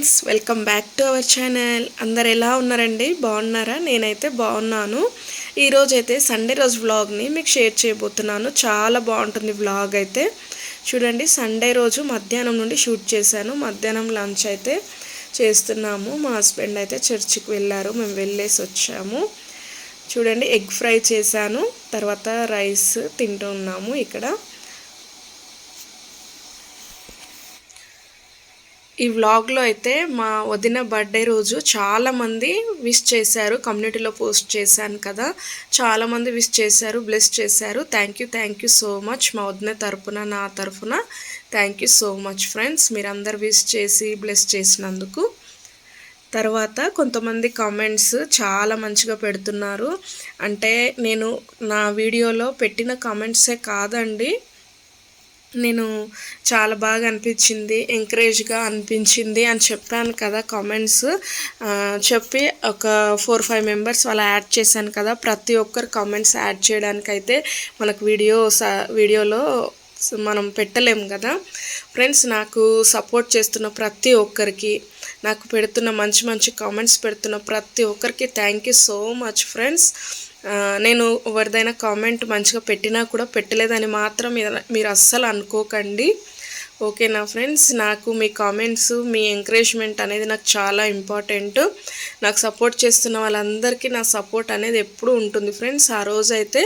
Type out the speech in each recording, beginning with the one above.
Friends welcome back to our channel. అందరు ఎలా ఉన్నారండి? బాగున్నారా? నేనైతే బాగున్నాను. ఈరోజు అయితే సండే రోజు వ్లాగ్ని మీకు షేర్ చేయబోతున్నాను. చాలా బాగుంటుంది వ్లాగ్ అయితే. చూడండి సండే రోజు మధ్యాహ్నం నుండి షూట్ చేశాను. మధ్యాహ్నం లంచ్ అయితే చేస్తున్నాము. మా హస్బెండ్ అయితే చర్చికి వెళ్ళారు. మేము వెళ్ళేసి వచ్చాము. చూడండి ఎగ్ ఫ్రై చేశాను. తర్వాత రైస్ తింటున్నాము ఇక్కడ. ఈ వ్లాగ్లో అయితే మా వదిన బర్త్డే రోజు చాలామంది విష్ చేశారు. కమ్యూనిటీలో పోస్ట్ చేశాను కదా. చాలామంది విష్ చేశారు బ్లెస్ చేశారు. Thank you thank you so much మా వదిన తరఫున నా తరపున. Thank you so much friends మీరందరు విష్ చేసి బ్లెస్ చేసినందుకు. తర్వాత కొంతమంది కామెంట్స్ చాలా మంచిగా పెడుతున్నారు. అంటే నేను నా వీడియోలో పెట్టిన కామెంట్సే కాదండి. నేను చాలా బాగా అనిపించింది ఎంకరేజ్గా అనిపించింది అని చెప్పాను కదా కామెంట్స్ చెప్పి ఒక ఫోర్ ఫైవ్ మెంబర్స్ అలా యాడ్ చేశాను కదా. ప్రతి ఒక్కరు కామెంట్స్ యాడ్ చేయడానికైతే మనకు వీడియో వీడియోలో మనం పెట్టలేము కదా. ఫ్రెండ్స్ నాకు సపోర్ట్ చేస్తున్న ప్రతి ఒక్కరికి నాకు పెడుతున్న మంచి మంచి కామెంట్స్ పెడుతున్న ప్రతి ఒక్కరికి thank you so much friends నేను ఎవరిదైనా కామెంట్ మంచిగా పెట్టినా కూడా పెట్టలేదని మాత్రం మీరు అస్సలు అనుకోకండి. ఓకే నా ఫ్రెండ్స్ నాకు మీ కామెంట్స్ మీ ఎంకరేజ్మెంట్ అనేది నాకు చాలా ఇంపార్టెంట్. నాకు సపోర్ట్ చేస్తున్న వాళ్ళందరికీ నా సపోర్ట్ అనేది ఎప్పుడూ ఉంటుంది ఫ్రెండ్స్. ఆ రోజు అయితే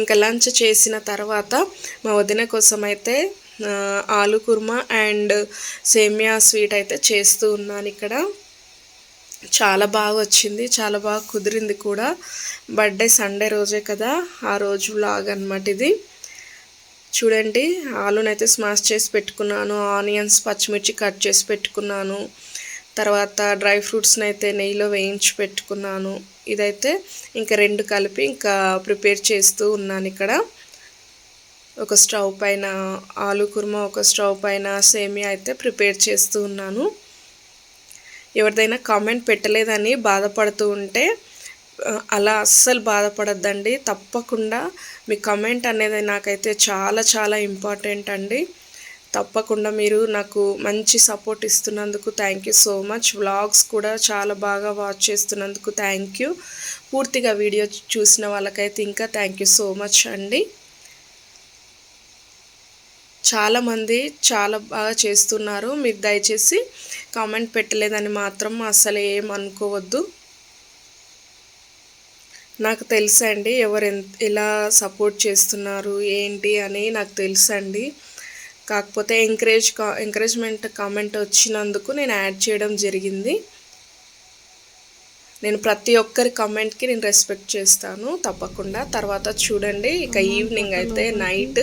ఇంకా లంచ్ చేసిన తర్వాత మా వదిన కోసం అయితే ఆలు కుర్మా అండ్ సేమియా స్వీట్ అయితే చేస్తూ ఉన్నాను ఇక్కడ. చాలా బాగా వచ్చింది చాలా బాగా కుదిరింది కూడా. బర్త్డే సండే రోజే కదా ఆ రోజు లాగ్ అనమాట ఇది. చూడండి ఆలునైతే స్మాష్ చేసి పెట్టుకున్నాను ఆనియన్స్ పచ్చిమిర్చి కట్ చేసి పెట్టుకున్నాను. తర్వాత డ్రై ఫ్రూట్స్ని అయితే నెయ్యిలో వేయించి పెట్టుకున్నాను. ఇదైతే ఇంకా రెండు కలిపి ఇంకా ప్రిపేర్ చేస్తూ ఉన్నాను ఇక్కడ. ఒక స్టవ్ పైన ఆలు కుర్మా ఒక స్టవ్ పైన సేమియా అయితే ప్రిపేర్ చేస్తూ ఉన్నాను. ఎవరిదైనా కామెంట్ పెట్టలేదని బాధపడుతూ ఉంటే అలా అస్సలు బాధపడద్దండి. తప్పకుండా మీ కమెంట్ అనేది నాకైతే చాలా చాలా ఇంపార్టెంట్ అండి. తప్పకుండా మీరు నాకు మంచి support ఇస్తున్నందుకు thank you so much. Vlogs కూడా చాలా బాగా వాచ్ చేస్తున్నందుకు థ్యాంక్ యూ. పూర్తిగా వీడియో చూసిన వాళ్ళకైతే ఇంకా థ్యాంక్ యూ సో మచ్ అండి. చాలామంది చాలా బాగా చేస్తున్నారు. మీరు దయచేసి కామెంట్ పెట్టలేదని మాత్రం అసలు ఏం అనుకోవద్దు. నాకు తెలుసండి ఎవరు ఎలా సపోర్ట్ చేస్తున్నారు ఏంటి అని నాకు తెలుసండి. కాకపోతే ఎంకరేజ్ ఎంకరేజ్మెంట్ కామెంట్ వచ్చినందుకు నేను యాడ్ చేయడం జరిగింది. నేను ప్రతి ఒక్కరి కమెంట్కి నేను రెస్పెక్ట్ చేస్తాను తప్పకుండా. తర్వాత చూడండి ఇక ఈవినింగ్ అయితే నైట్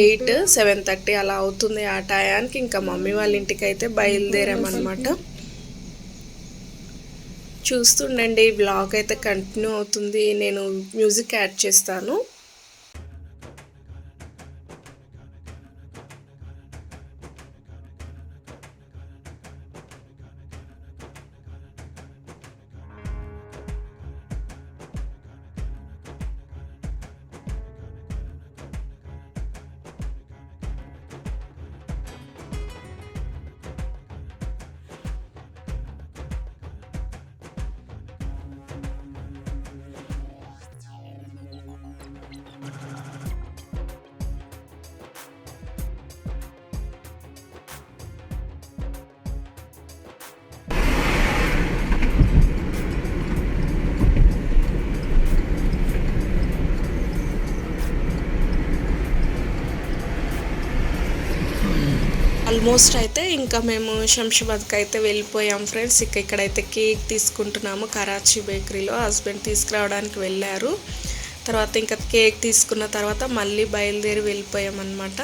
ఎయిట్ సెవెన్ థర్టీ అలా అవుతుంది ఆ టయానికి. ఇంకా మమ్మీ వాళ్ళ ఇంటికి అయితే బయలుదేరామన్నమాట. చూస్తుండండి బ్లాగ్ అయితే కంటిన్యూ అవుతుంది. నేను మ్యూజిక్ యాడ్ చేస్తాను. ఆల్మోస్ట్ అయితే ఇంకా మేము శంషాబాద్కి అయితే వెళ్ళిపోయాం ఫ్రెండ్స్. ఇక ఇక్కడైతే కేక్ తీసుకుంటున్నాము. కరాచీ బేకరీలో హస్బెండ్ తీసుకురావడానికి వెళ్ళారు. తర్వాత ఇంకా కేక్ తీసుకున్న తర్వాత మళ్ళీ బయలుదేరి వెళ్ళిపోయాం అనమాట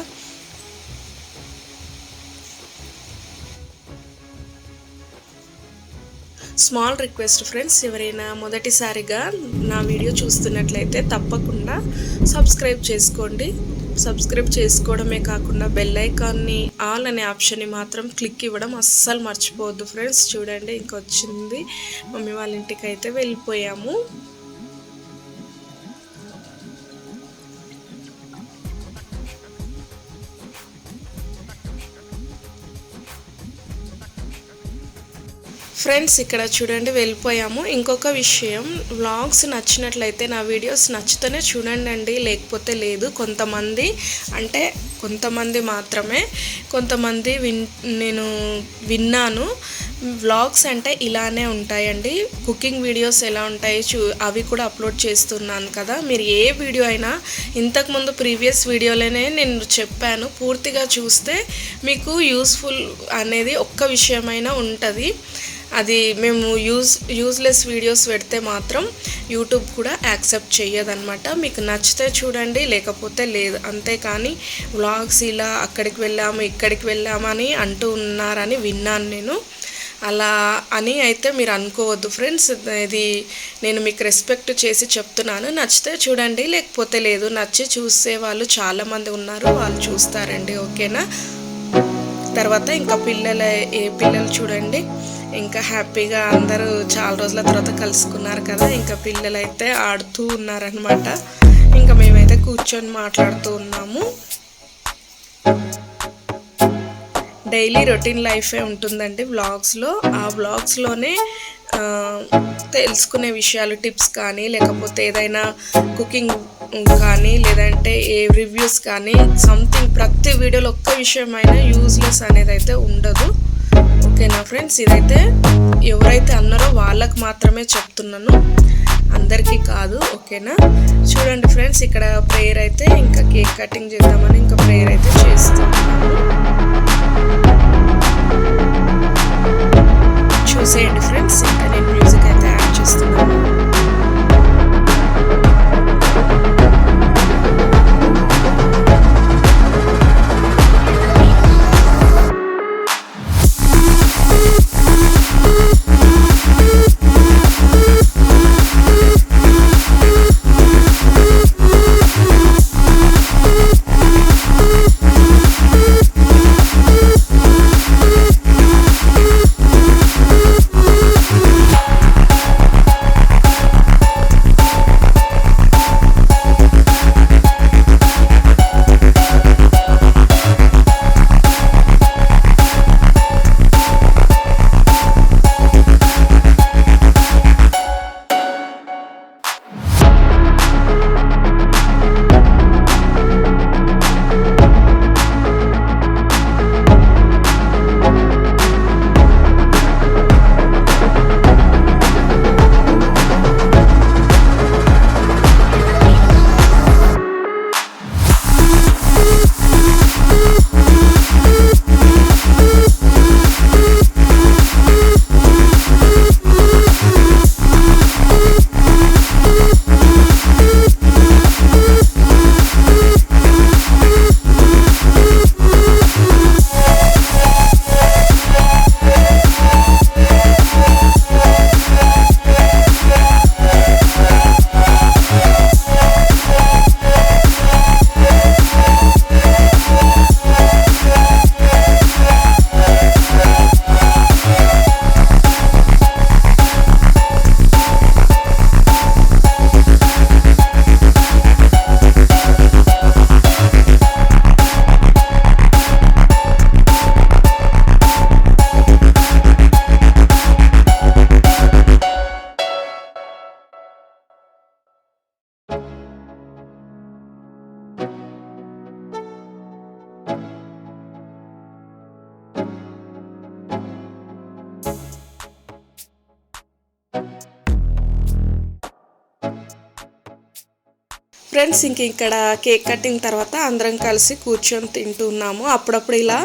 స్మాల్ రిక్వెస్ట్ ఫ్రెండ్స్ ఎవరైనా మొదటిసారిగా నా వీడియో చూస్తున్నట్లయితే తప్పకుండా సబ్స్క్రైబ్ చేసుకోండి. సబ్స్క్రైబ్ చేసుకోవడమే కాకుండా బెల్ ఐకాన్ని ఆల్ అనే ఆప్షన్ని మాత్రం క్లిక్ ఇవ్వడం అస్సలు మర్చిపోవద్దు ఫ్రెండ్స్ చూడండి ఇంకొచ్చింది. మమ్మీ వాళ్ళ ఇంటికి అయితే వెళ్ళిపోయాము. ఫ్రెండ్స్ ఇక్కడ చూడండి వెళ్ళిపోయాము. ఇంకొక విషయం వ్లాగ్స్ నచ్చినట్లయితే నా వీడియోస్ నచ్చితేనే చూడండి అండి లేకపోతే లేదు. కొంతమంది అంటే కొంతమంది మాత్రమే కొంతమంది విన్ నేను విన్నాను వ్లాగ్స్ అంటే ఇలానే ఉంటాయండి. కుకింగ్ వీడియోస్ ఎలా ఉంటాయి చూ అవి కూడా అప్లోడ్ చేస్తున్నాను కదా. మీరు ఏ వీడియో అయినా ఇంతకుముందు ప్రీవియస్ వీడియోలోనే నేను చెప్పాను. పూర్తిగా చూస్తే మీకు యూస్ఫుల్ అనేది ఒక్క విషయమైనా ఉంటుంది. అది మేము యూజ్ యూజ్లెస్ వీడియోస్ పెడితే మాత్రం యూట్యూబ్ కూడా యాక్సెప్ట్ చేయదనమాట మీకు నచ్చితే చూడండి లేకపోతే లేదు. అంతేకాని వ్లాగ్స్ ఇలా అక్కడికి వెళ్ళాము ఇక్కడికి వెళ్ళామని అంటూ ఉన్నారని విన్నాను నేను. అలా అని అయితే మీరు అనుకోవద్దు ఫ్రెండ్స్. ఇది నేను మీకు రెస్పెక్ట్ చేసి చెప్తున్నాను. నచ్చితే చూడండి లేకపోతే లేదు. నచ్చి చూసే వాళ్ళు చాలామంది ఉన్నారు. వాళ్ళు చూస్తారండి ఓకేనా? తర్వాత ఇంకా పిల్లల ఏ పిల్లలు చూడండి. ఇంకా హ్యాపీగా అందరూ చాలా రోజుల తర్వాత కలుసుకున్నారు కదా. ఇంకా పిల్లలు అయితే ఆడుతూ ఉన్నారనమాట ఇంకా మేమైతే కూర్చొని మాట్లాడుతూ ఉన్నాము. డైలీ రొటీన్ లైఫే ఉంటుందండి వ్లాగ్స్లో. ఆ వ్లాగ్స్లోనే తెలుసుకునే విషయాలు టిప్స్ కానీ లేకపోతే ఏదైనా కుకింగ్ కానీ లేదంటే ఏ రివ్యూస్ కానీ సంథింగ్ ప్రతి వీడియోలో ఒక్క విషయమైనా యూజ్లెస్ అనేది అయితే ఉండదు. ఓకేనా ఫ్రెండ్స్? ఇదైతే ఎవరైతే అన్నారో వాళ్ళకి మాత్రమే చెప్తున్నాను. అందరికీ కాదు ఓకేనా? చూడండి ఫ్రెండ్స్ ఇక్కడ ప్రేయర్ అయితే ఇంకా కేక్ కటింగ్ చేద్దామని ఇంకా ప్రేయర్ అయితే చేస్తున్నాను. చూసేయండి ఫ్రెండ్స్ ఇంకా నేను ఫ్రెండ్స్ ఇంక ఇక్కడ కేక్ కటింగ్ తర్వాత అందరం కలిసి కూర్చొని తింటున్నాము. అప్పుడప్పుడు ఇలా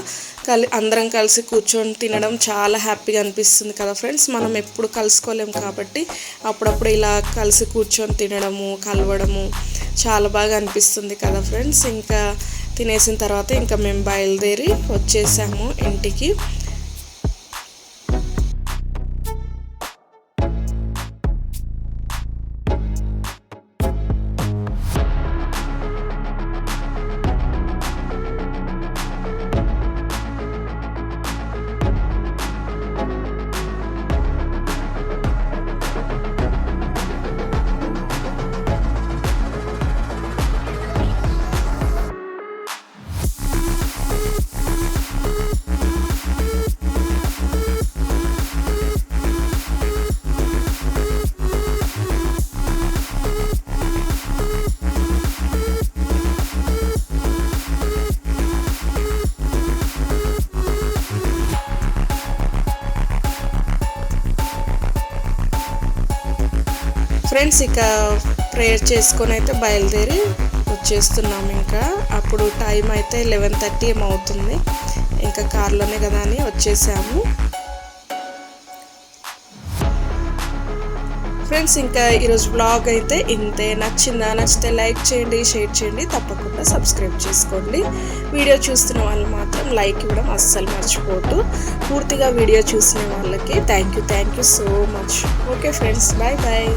కలి అందరం కలిసి కూర్చొని తినడం చాలా హ్యాపీగా అనిపిస్తుంది కదా ఫ్రెండ్స్. మనం ఎప్పుడు కలుసుకోలేము కాబట్టి అప్పుడప్పుడు ఇలా కలిసి కూర్చొని తినడము కలవడము చాలా బాగా అనిపిస్తుంది కదా ఫ్రెండ్స్. ఇంకా తినేసిన తర్వాత ఇంకా మేము బయలుదేరి వచ్చేసాము ఇంటికి. ఫ్రెండ్స్ ఇక ప్రేయర్ చేసుకొని అయితే బయలుదేరి వచ్చేస్తున్నాం ఇంకా. అప్పుడు టైం అయితే లెవెన్ థర్టీ ఏమవుతుంది ఇంకా కార్లోనే కదా అని వచ్చేసాము. ఫ్రెండ్స్ ఇంకా ఈరోజు బ్లాగ్ అయితే ఇంతే. నచ్చిందా? నచ్చితే లైక్ చేయండి షేర్ చేయండి. తప్పకుండా సబ్స్క్రైబ్ చేసుకోండి. వీడియో చూస్తున్న వాళ్ళు మాత్రం లైక్ ఇవ్వడం అస్సలు మర్చిపోవద్దు. పూర్తిగా వీడియో చూసిన వాళ్ళకి thank you thank you so much. Okay friends bye bye.